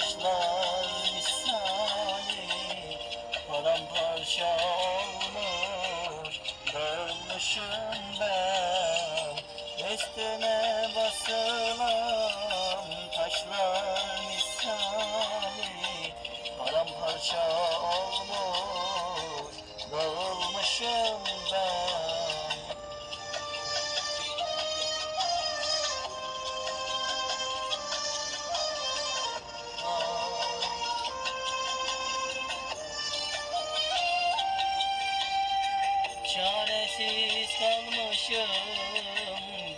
Taşlar misali paramparça olur Dönmüşüm ben Destene basılan taşlar misali paramparça olur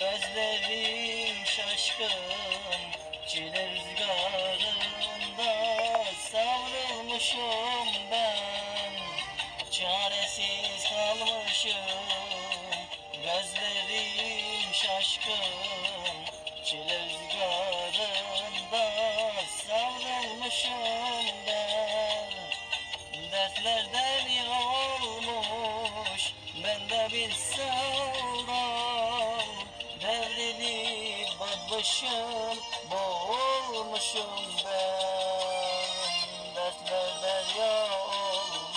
Gözlerim şaşkın Çile rüzgarında Savrulmuşum ben. Çaresiz kalmışım Gözlerim şaşkın Çile rüzgarında Savrulmuşum ben. Dertlerden batmışım Boğulmuşum ben. Dertlerden olmuş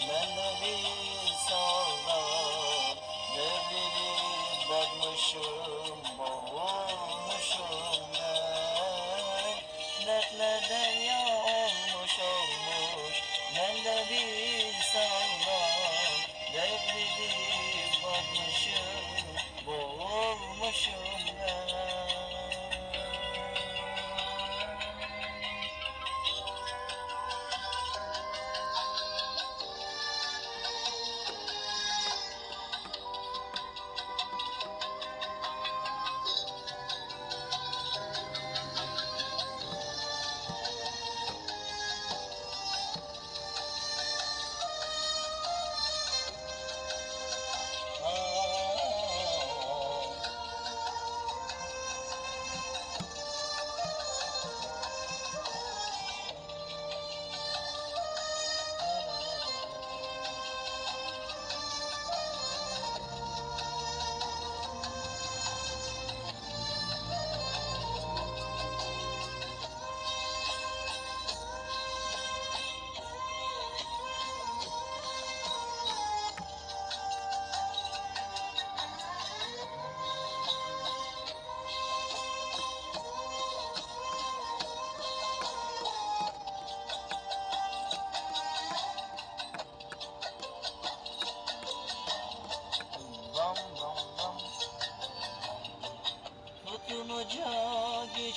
Bende bir sevdam Devrilip batmışım Boğulmuşum ben. Dertlerden ya olmuş olmuş Bende bir sallam Devrilip batmışım Boğulmuşum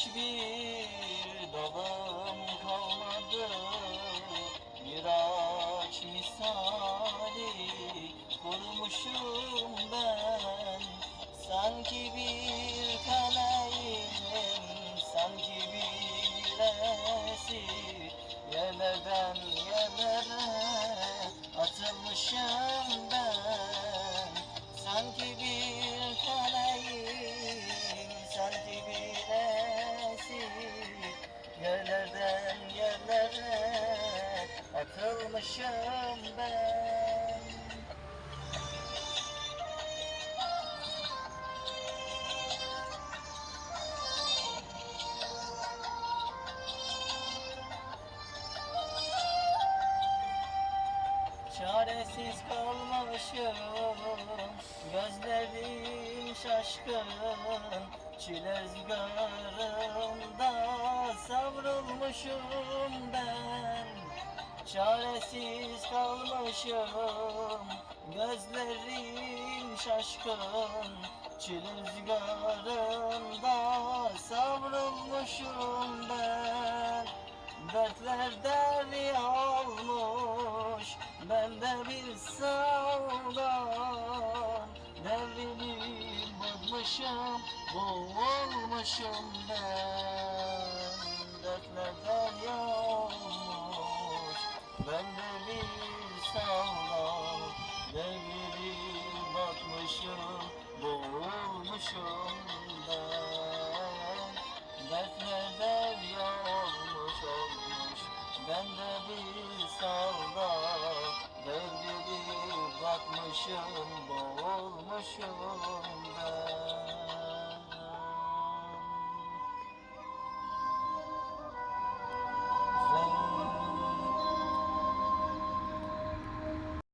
hiçbir dalım kalmadı. Bir ağaç misali kurumuşum ben. Sanki bir kaleyim, sanki bir esir Yerlerden yerlere atılmışım ben. Sanki bir atılmışım ben. Çaresiz kalmışım Gözlerim şaşkın Çile rüzgarında Savrulmuşum ben Çaresiz kalmışım Gözlerim şaşkın Çile rüzgarında Savrulmuşum ben. Dertler deli olmuş Bende bir sevdam. Devrilip batmışım Boğulmuşum ben Dertlerden yormuş olmuş Bende bir salda Devrilip batmışım Boğulmuşum